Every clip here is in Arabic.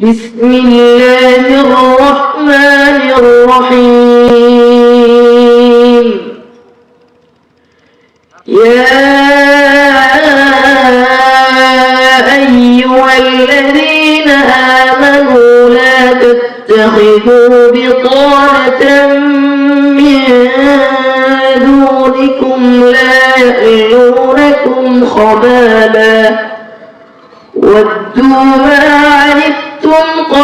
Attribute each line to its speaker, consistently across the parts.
Speaker 1: بسم الله الرحمن الرحيم يا أيها الذين آمنوا لا تتخذوا بطانة من دونكم لا يألونكم خبالا ودوا ما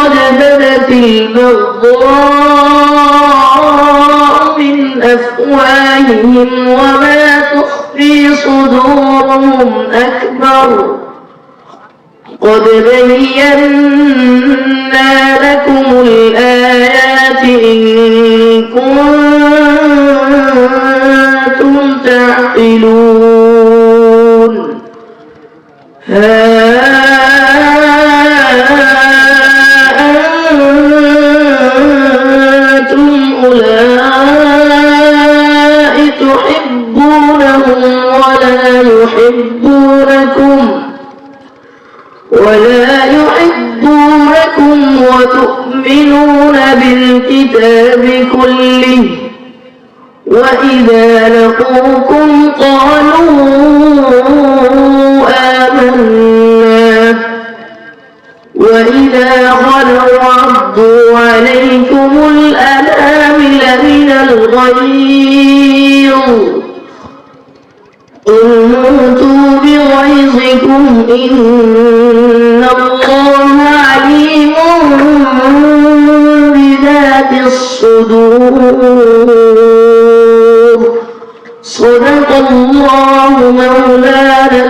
Speaker 1: قد بدت البغضاء من أفواههم وما تخفي صدورهم أكبر قد بينا لكم الآيات إن كنتم تعقلون ولا يحبونكم وتؤمنون بالكتاب كله وإذا لقوكم قالوا آمنا وإذا خلوا ردوا عليكم الأنامل من الغيظ بغيظكم إن الله عليم بذات الصدور. صدق الله مولانا